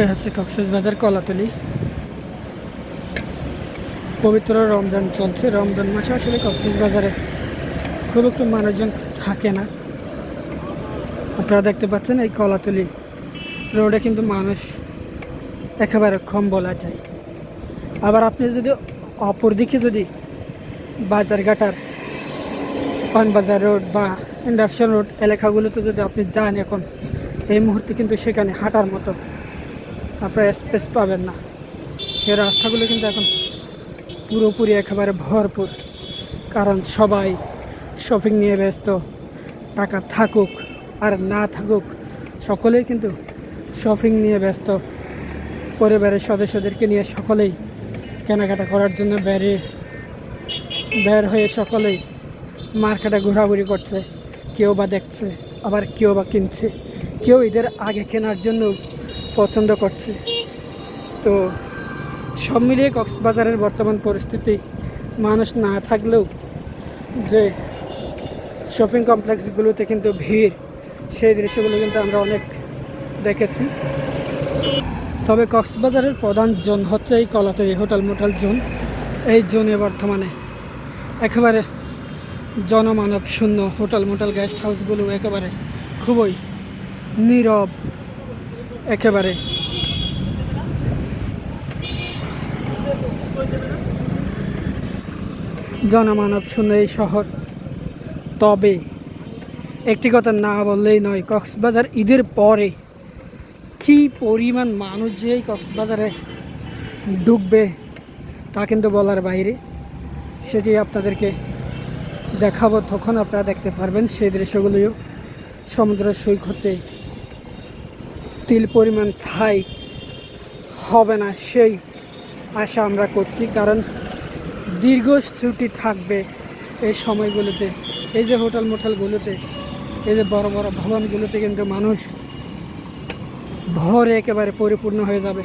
এ হচ্ছে কক্সেস বাজার কলাতলি। পবিত্র রমজান চলছে। রমজান মাসে আসলে কক্সেস বাজারে খুব একটু মানুষজন থাকে না। আপনারা দেখতে পাচ্ছেন এই কলাতলি রোডে কিন্তু মানুষ একেবারে কম বলা যায়। আবার আপনি যদি অপর দিকে যদি বাজারঘাটার পানবাজার রোড বা ইন্ডাস্ট্রিয়াল রোড এলাকাগুলোতে যদি আপনি যান এখন, এই মুহূর্তে কিন্তু সেখানে হাঁটার মতো আপনারা স্পেস পাবেন না। সেই রাস্তাগুলো কিন্তু এখন পুরোপুরি একেবারে ভরপুর। কারণ সবাই শপিং নিয়ে ব্যস্ত। টাকা থাকুক আর না থাকুক, সকলেই কিন্তু শপিং নিয়ে ব্যস্ত। পরিবারের সদস্যদেরকে নিয়ে সকলেই কেনাকাটা করার জন্য বেরিয়ে বের হয়ে সকলেই মার্কেটে ঘোরাঘুরি করছে। কেউ বা দেখছে, আবার কেউ বা কিনছে। কেউ ঈদের আগে কেনার জন্য পছন্দ করছে। তো সব মিলিয়ে কক্সবাজারের বর্তমান পরিস্থিতি, মানুষ না থাকলেও যে শপিং কমপ্লেক্সগুলোতে কিন্তু ভিড়, সেই দৃশ্যগুলো কিন্তু আমরা অনেক দেখেছি। তবে কক্সবাজারের প্রধান জোন হচ্ছে এই কলাতলি হোটেল মোটেল জোন। এই জোনে বর্তমানে একেবারে জনমানব শূন্য হোটেল মোটেল গেস্ট হাউসগুলো একেবারে খুবই নীরব একেবারে। জনমানব শূন্য এই শহর। তবে একটি কথা না বললেই নয়, কক্সবাজার ঈদের পরে কি পরিমাণ মানুষ যে কক্সবাজারে ডুববে তা কিন্তু বলার বাইরে। সেটি আপনাদেরকে দেখাবো, তখন আপনারা দেখতে পারবেন সেই দৃশ্যগুলিও সমুদ্র সৈকতে তিল পরিমাণ থাই হবে না, সেই আশা আমরা করছি। কারণ দীর্ঘ ছুটি থাকবে এই সময়গুলোতে। এই যে হোটেল মোটেলগুলোতে, এই যে বড় বড় ভবনগুলোতে কিন্তু মানুষ ভরে একেবারে পরিপূর্ণ হয়ে যাবে।